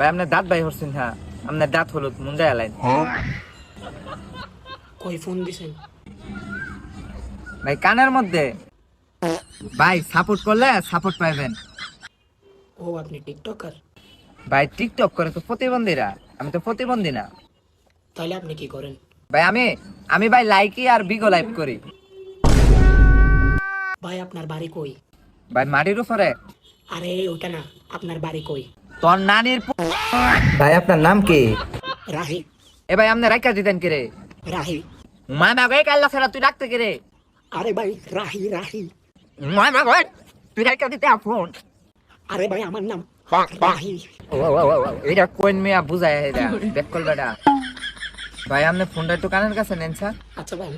ভাই আপনার দাঁত ভাই হরছেন হ্যাঁ। আপনার দাঁত হলুদ মুন্ডা এলাইন। কই ফোন দিছেন? ভাই কানের মধ্যে। ভাই সাপোর্ট করলে সাপোর্ট পাইবেন। ও আপনি টিকটকার ভাই টিকটক করে তো প্রতিবন্ধীরা। আমি তো প্রতিবন্ধী না। তাহলে আপনি কি করেন? ভাই আমি আমি ভাই লাইকি আর বিগো লাইভ করি। ভাই আপনার বাড়ি কই? ভাই মাটির উপরে। আরে ওটা না আপনার বাড়ি কই? তোর নানির ভাই আপনার নাম কি? রাহি। এ ভাই আপনি রাইকা দিতেন কে রে রাহি মামা গই কাল্লা ছাড়া তুই রাখতে কে রে আরে ভাই রাহি রাহি। মামা গই তুই রাইকা দিতে ফোন আরে ভাই আমার নাম রাহি। এটা কোন মিয়া বুঝায় এটা দেখ কল বেটা। ভাই আপনি ফোনটা একটু কানের কাছে নেন স্যার। আচ্ছা ভাই